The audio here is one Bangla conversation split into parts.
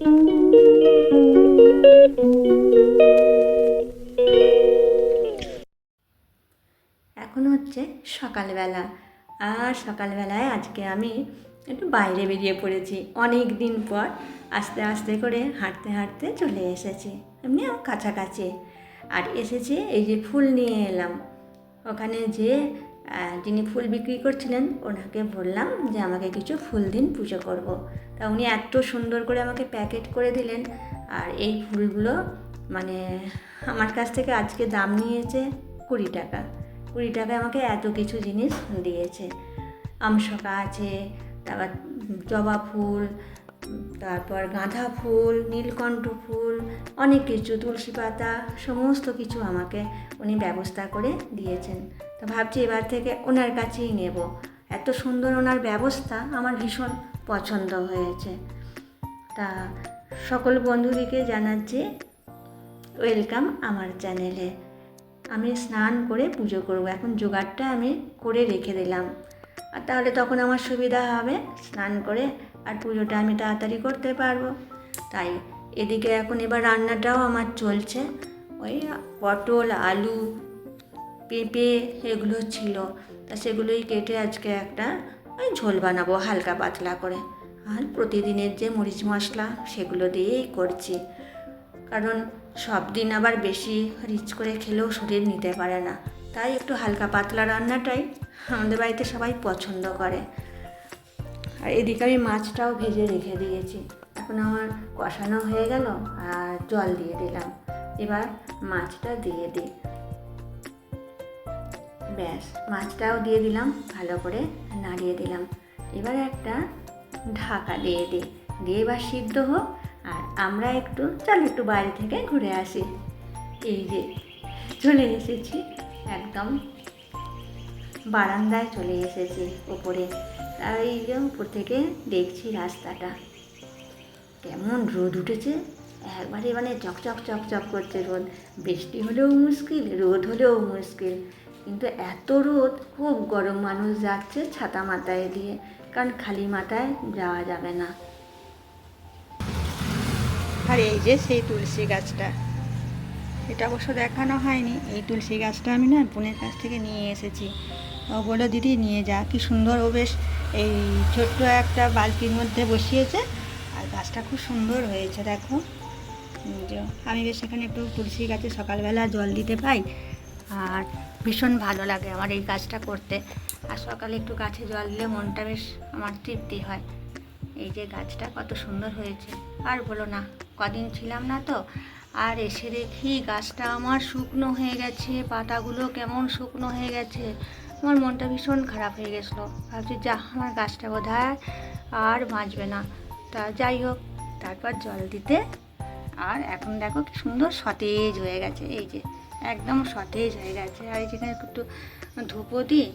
এখন হচ্ছে সকালবেলা। আর সকালবেলায় আজকে আমি একটু বাইরে বেরিয়ে পড়েছি। অনেক দিন পর আস্তে আস্তে করে হাঁটতে হাঁটতে চলে এসেছি। এমনি কাছাকাছি। আর এসেছি এই যে ফুল নিয়ে এলাম। ওখানে যে যিনি ফুল বিক্রি করছিলেন, ওনাকে বললাম যে আমাকে কিছু ফুল দিন, পুজো করব। তা উনি এত সুন্দর করে আমাকে প্যাকেট করে দিলেন, আর এই ফুলগুলো মানে আমার কাছ থেকে আজকে দাম নিয়েছে কুড়ি টাকা কুড়ি টাকায় আমাকে এত কিছু জিনিস দিয়েছে আমশকা আছে, তারপর জবা ফুল তারপর গাঁদা ফুল, নীলকণ্ঠ ফুল, অনেক কিছু, তুলসী পাতা, সমস্ত কিছু আমাকে উনি ব্যবস্থা করে দিয়েছেন। তো ভাবছি এবার থেকে ওনার কাছেই নেব। এত সুন্দর ওনার ব্যবস্থা আমার ভীষণ পছন্দ হয়েছে। তা সকল বন্ধুদিকে জানাচ্ছি, ওয়েলকাম আমার চ্যানেলে। আমি স্নান করে পুজো করব। এখন জোগাড়টা আমি করে রেখে দিলাম। আর তাহলে তখন আমার সুবিধা হবে স্নান করে আর পুজোটা আমি তাড়াতাড়ি করতে পারব। তাই এদিকে এখন এবার রান্নাটাও আমার চলছে। ওই পটল, আলু, পেঁপে এগুলো ছিল। তা সেগুলোই কেটে আজকে একটা ওই ঝোল বানাবো হালকা পাতলা করে। আর প্রতিদিনের যে মরিচ মশলা সেগুলো দিয়েই করছি। কারণ সব দিন আবার বেশি রিচ করে খেলেও শরীর নিতে পারে না। তাই একটু হালকা পাতলা রান্নাটাই আমাদের বাড়িতে সবাই পছন্দ করে। আর এদিকে আমি মাছটাও ভেজে রেখে দিয়েছি। এখন আমার কষানো হয়ে গেল আর জল দিয়ে দিলাম। এবার মাছটা দিয়ে দিই। ব্যাস, মাছটাও দিয়ে দিলাম, ভালো করে নাড়িয়ে দিলাম। এবার একটা ঢাকা দিয়ে দিই। দিয়ে এবার সিদ্ধ হোক আর আমরা একটু, চল একটু বাইরে থেকে ঘুরে আসি। এই যে, চলে এসেছি, একদম বারান্দায় চলে এসেছি, ওপরে। যে উপর থেকে দেখছি রাস্তাটা। কেমন রোদ উঠেছে। একবারে মানে চকচক চকচক করছে রোদ। বৃষ্টি হলেও মুশকিল, রোদ হলেও মুশকিল। কিন্তু এত রোদ, খুব গরম মানুষ যাচ্ছে ছাতা মাথায় দিয়ে, কারণ খালি মাথায় যাওয়া যাবে না। আর এই যে সেই তুলসী গাছটা। এটা অবশ্য দেখানো হয়নি। এই তুলসী গাছটা আমি না বোনের কাছ থেকে নিয়ে এসেছি। ও বলল, দিদি, নিয়ে যা। কি সুন্দর ও বেশ এই ছোট্ট একটা বালতির মধ্যে বসিয়েছে। আর গাছটা খুব সুন্দর হয়েছে, দেখো। আমি বেশ এখানে একটু তুলসী গাছে সকালবেলা জল দিতে পাই। আর ভীষণ ভালো লাগে আমার এই কাজটা করতে। আর সকালে একটু গাছে জল দিলে মনটা বেশ আমার তৃপ্তি হয়। এই যে গাছটা কত সুন্দর হয়েছে। আর বলো না, কদিন ছিলাম না তো। আর এসে দেখি গাছটা আমার শুকনো হয়ে গেছে, পাতাগুলো কেমন শুকনো হয়ে গেছে। আমার মনটা ভীষণ খারাপ হয়ে গেছিল। ভাবছি, যা, আমার গাছটা বোধ আর বাঁচবে না। তা যাই হোক, তারপর জল দিতে। আর এখন দেখো কি সুন্দর সতেজ হয়ে গেছে, এই যে একদম সতেজ হয়ে গেছে। আর এই যেখানে একটু ধূপও দিই।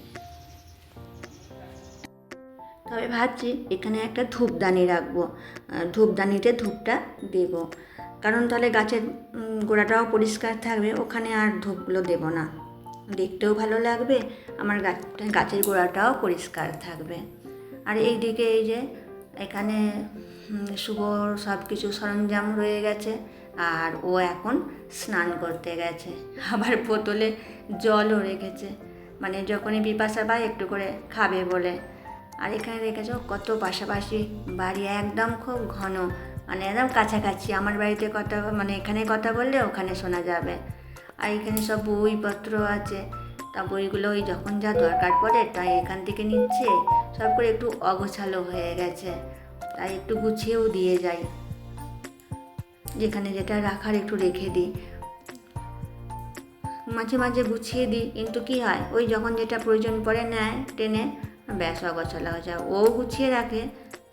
তবে ভাবছি, এখানে একটা ধূপদানি রাখব। ধূপদানিতে ধূপটা দেব। কারণ তাহলে গাছের গোড়াটাও পরিষ্কার থাকবে, ওখানে আর ধূপগুলো দেব না। দেখতেও ভালো লাগবে, আমার গাছ গাছের গোড়াটাও পরিষ্কার থাকবে। আর এই দিকে এই যে, এখানে শুভর সব কিছু সরঞ্জাম রয়ে গেছে, আর ও এখন স্নান করতে গেছে। আবার বোতলে জলও রেখেছে। মানে যখনই পিপাসা পায়, একটু করে খাবে বলে। আর এখানে দেখেছ, কত পাশাপাশি বাড়ি একদম খুব ঘন। মানে একদম কাছাকাছি। আমার বাড়িতে কথা মানে এখানে কথা বললে ওখানে শোনা যাবে। আর এখানে সব বইপত্র আছে। তা বইগুলো ওই যখন যা দরকার পড়ে, তাই এখান থেকে নিচ্ছে। সব করে একটু অগোছালো হয়ে গেছে। তাই একটু গুছিয়েও দিয়ে যাই। যেখানে যেটা রাখার একটু রেখে দিই। মাঝে মাঝে গুছিয়ে দিই, কিন্তু কি হয়? ওই যখন যেটা প্রয়োজন পড়ে নেয়, টেনে, ব্যাস অগোছালো হয়ে যায়। ও গুছিয়ে রাখে,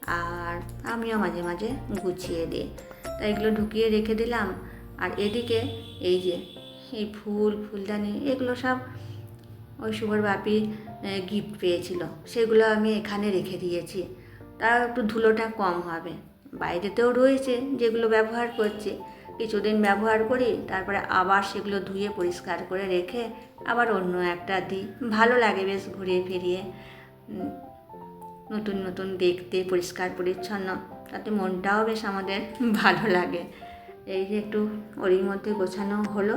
আর আমিও মাঝে মাঝে গুছিয়ে দিই। তাই এগুলো ঢুকিয়ে রেখে দিলাম। আর এদিকে এই যে এই ফুল, ফুলদানি, এগুলো সব ওই শুভর বাপি গিফট পেয়েছিল। সেগুলো আমি এখানে রেখে দিয়েছি। তাও একটু ধুলোটা কম হবে। বাইরেতেও রয়েছে যেগুলো ব্যবহার করছি। কিছুদিন ব্যবহার করি, তারপরে আবার সেগুলো ধুয়ে পরিষ্কার করে রেখে আবার অন্য একটা দিই। ভালো লাগে বেশ ঘুরিয়ে ফিরিয়ে। নতুন নতুন দেখতে, পরিষ্কার, পরিচ্ছন্ন। তাতে মনটাও বেশ আমাদের ভালো লাগে। এই যে একটু ওরই মধ্যে গোছানো হলো।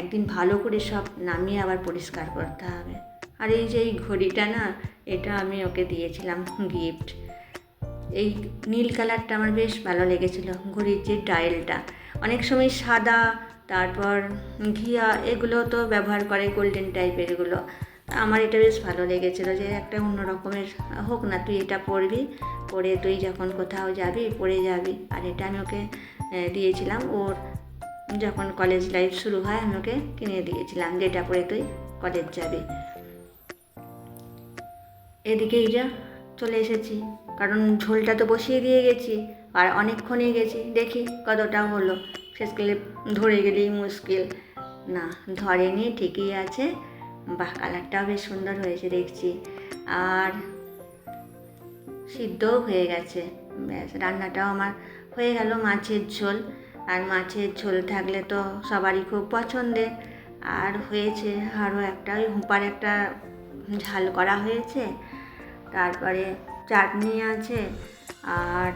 একদিন ভালো করে সব নামিয়ে আবার পরিষ্কার করতে হবে। আর এই যে এই ঘড়িটা না, এটা আমি ওকে দিয়েছিলাম গিফট এই নীল কালারটা আমার বেশ ভালো লেগেছিল, ঘড়ির যে ডায়ালটা অনেক সময় সাদা, তারপর ঘিয়া, এগুলো তো ব্যবহার করে গোল্ডেন টাইপের এগুলো। আমার এটা বেশ ভালো লেগেছিলো যে একটা অন্য রকমের, হোক না, তুই এটা পরবি, পরে তুই যখন কোথাও যাবি, পরে যাবি। আর এটা আমি ওকে দিয়েছিলাম, ওর যখন কলেজ লাইফ শুরু হয়, আমি ওকে কিনে দিয়েছিলাম, যেটা পরে তুই কলেজ যাবি। এদিকে যা, চলে এসেছি। কারণ ঝোলটা তো বসিয়ে দিয়ে গেছি, আর অনেকক্ষণই গেছি। দেখি কতটা হলো। শেষ শেষকালে ধরে গেলেই মুশকিল। না, ধরেনি, ঠিকই আছে। বাহ কালারটাও বেশ সুন্দর হয়েছে, দেখছি। আর সিদ্ধও হয়ে গেছে। ব্যাস, রান্নাটাও আমার হয়ে গেল মাছের ঝোল। আর মাছের ঝোল থাকলে তো সবারই খুব পছন্দের। আর হয়েছে আরও একটা, ওই হুপার একটা ঝাল করা হয়েছে। তারপরে চাটনি আছে আর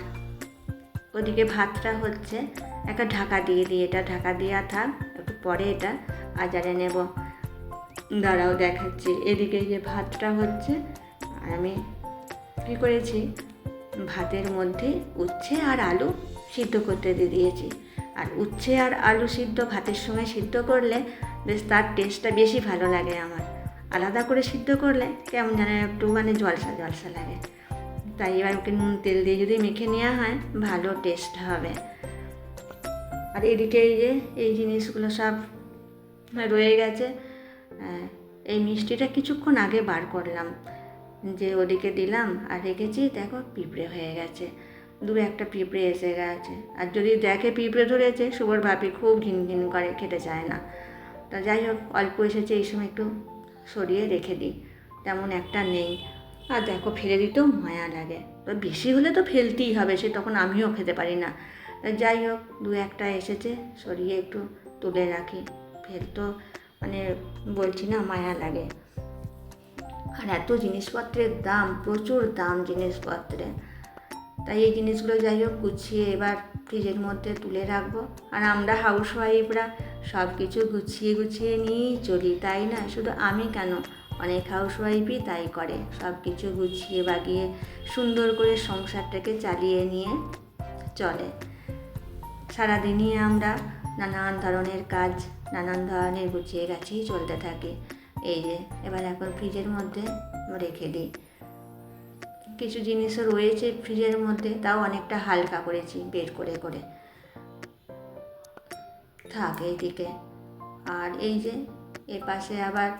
ওদিকে ভাতটা হচ্ছে। একটা ঢাকা দিয়ে দিই, এটা ঢাকা দেওয়া থাক, একটু পরে এটা বাজারে নেব। দাঁড়াও দেখাচ্ছি, এদিকে যে ভাতটা হচ্ছে, আর আমি কী করেছি? ভাতের মধ্যে উচ্ছে আর আলু সিদ্ধ করতে দিয়ে দিয়েছি। আর উচ্ছে আর আলু সিদ্ধ ভাতের সঙ্গে সিদ্ধ করলে বেশ তার টেস্টটা বেশি ভালো লাগে আমার। আলাদা করে সিদ্ধ করলে কেমন যেন একটু মানে জলসা জলসা লাগে। তাই এবার ওকে নুন, তেল দিয়ে যদি মেখে নেওয়া হয়, ভালো টেস্ট হবে। আর এদিকে এই যে, এই জিনিসগুলো সব রয়ে গেছে। এই মিষ্টিটা কিছুক্ষণ আগে বার করলাম। যে ওদিকে দিলাম আর রেখেছি, দেখো পিঁপড়ে হয়ে গেছে। দু একটা পিঁপড়ে এসে গেছে। আর যদি দেখে পিঁপড়ে ধরেছে, শুভর ভাবি খুব ঘিন ঘিন করে খেতে চায় না। তা যাই হোক, অল্প এসেছে, এই সময় একটু সরিয়ে রেখে দিই। তেমন একটা নেই। আর দেখো, ফেলে দিতেও মায়া লাগে। তো বেশি হলে তো ফেলতেই হবে, সে তখন আমিও খেতে পারি না। যাই হোক, দু একটা এসেছে, সরিয়ে একটু তুলে রাখি। ফেলতো মানে বলছি না, মায়া লাগে। আর এত জিনিসপত্রের দাম, প্রচুর দাম জিনিসপত্রে। তাই এই জিনিসগুলো যাই হোক গুছিয়ে এবার ফ্রিজের মধ্যে তুলে রাখব। আর আমরা হাউস ওয়াইফরা সব কিছু গুছিয়ে গুছিয়ে নিয়েই চলি, তাই না? শুধু আমি কেন? অনেক হাউস ওয়াইফই তাই করে সব কিছু গুছিয়ে বাগিয়ে সুন্দর করে সংসারটাকে চালিয়ে নিয়ে চলে। সারাদিনই আমরা নানান ধরনের কাজ, নানান ধরনের গুছিয়ে গাছিয়ে চলতে থাকি। এই যে, এবার এখন ফ্রিজের মধ্যে রেখে দিই। কিছু জিনিসও রয়েছে ফ্রিজের মধ্যে, তাও অনেকটা হালকা করেছি বের করে করে। থাক এইদিকে। আর এই যে এর পাশে আবার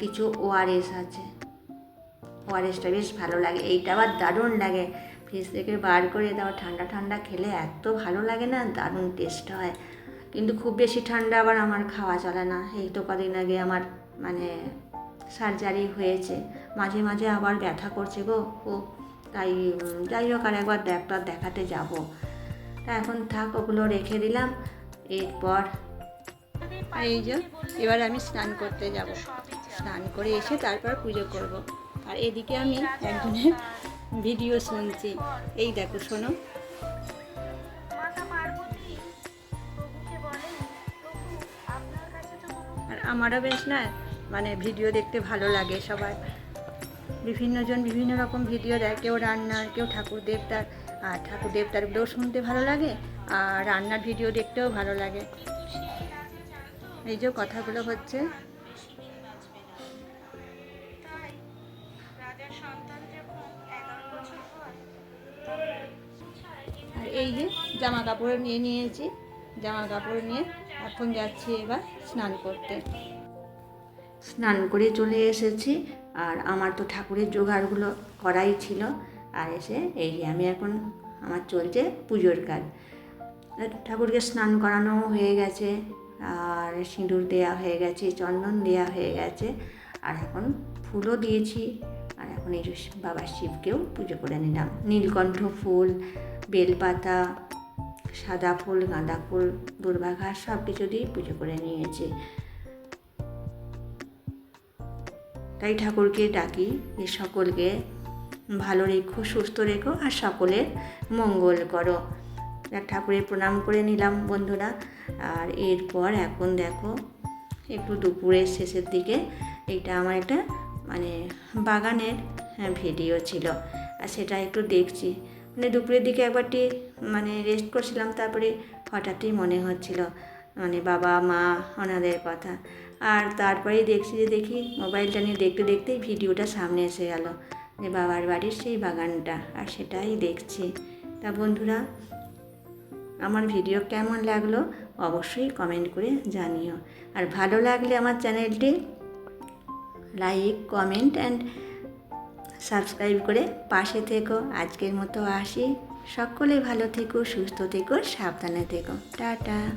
কিছু ওআরএস আছে। ওআরএসটা বেশ ভালো লাগে। এইটা আবার দারুণ লাগে। ফ্রিজ থেকে বার করে দাও, ঠান্ডা ঠান্ডা খেলে এত ভালো লাগে না? দারুণ টেস্ট হয়। কিন্তু খুব বেশি ঠান্ডা আবার আমার খাওয়া চলে না। এই তো কদিন আগে আমার মানে সার্জারি হয়েছে। মাঝে মাঝে আবার ব্যথা করছে গো। ও, তাই যাই হোক, আর একবার ডাক্তার দেখাতে যাব। তা এখন থাক, ওগুলো রেখে দিলাম। এরপর এই যে, এবার আমি স্নান করতে যাব। স্নান করে এসে তারপর পুজো করব। আর এদিকে আমি একজনের ভিডিও শুনছি। এই দেখো, শোনো। আর আমারও বেশ না মানে ভিডিও দেখতে ভালো লাগে সবাই বিভিন্নজন বিভিন্ন রকম ভিডিও দেয়, কেউ রান্নার, কেউ ঠাকুর দেবতার, আর ঠাকুর দেবতারগুলোও শুনতে ভালো লাগে, আর রান্নার ভিডিও দেখতেও ভালো লাগে। এই যে কথাগুলো হচ্ছে। আর এই যে জামা কাপড় নিয়ে নিয়েছি জামা কাপড় নিয়ে এখন যাচ্ছি এবার স্নান করতে। স্নান করে চলে এসেছি। আর আমার তো ঠাকুরের জোগাড়গুলো করাই ছিল। আর এসে এই যে আমি এখন, আমার চলছে পুজোর কাজ। ঠাকুরকে স্নান করানো হয়ে গেছে। আর সিঁদুর দেয়া হয়ে গেছে, চন্দন দেয়া হয়ে গেছে। আর এখন ফুলও দিয়েছি। আর এখন এই বাবা শিবকেও পুজো করে নিলাম। নীলকণ্ঠ ফুল, বেলপাতা, সাদা ফুল, গাঁদা ফুল দুর্বাঘাস সব কিছু দিয়ে পুজো করে নিয়েছি। তাই ঠাকুরকে ডাকি যে সকলকে ভালো রেখো সুস্থ রেখো আর সকলের মঙ্গল করো। ঠাকুরের প্রণাম করে নিলাম বন্ধুরা। আর এরপর এখন দেখো একটু দুপুরের শেষের দিকে এটা আমার একটা মানে বাগানের হ্যাঁ, ভিডিও ছিল। আর সেটা একটু দেখছি। মানে দুপুরের দিকে একবারটি মানে রেস্ট করছিলাম তারপরে হঠাৎই মনে হচ্ছিল মানে বাবা মা ওনাদের কথা। আর তারপরেই দেখছি যে দেখি মোবাইলটা নিয়ে দেখতে দেখতেই ভিডিওটা সামনে এসে গেল যে বাবার বাড়ির সেই বাগানটা, আর সেটাই দেখছি। তা বন্ধুরা, আমার ভিডিও কেমন লাগল অবশ্যই কমেন্ট করে জানিও। আর ভালো লাগলে আমার চ্যানেলটি লাইক, কমেন্ট অ্যান্ড সাবস্ক্রাইব করে পাশে থেকো। আজকের মতো আসি। সকলে ভালো থেকো, সুস্থ থেকো, সাবধানে থেকো। টাটা।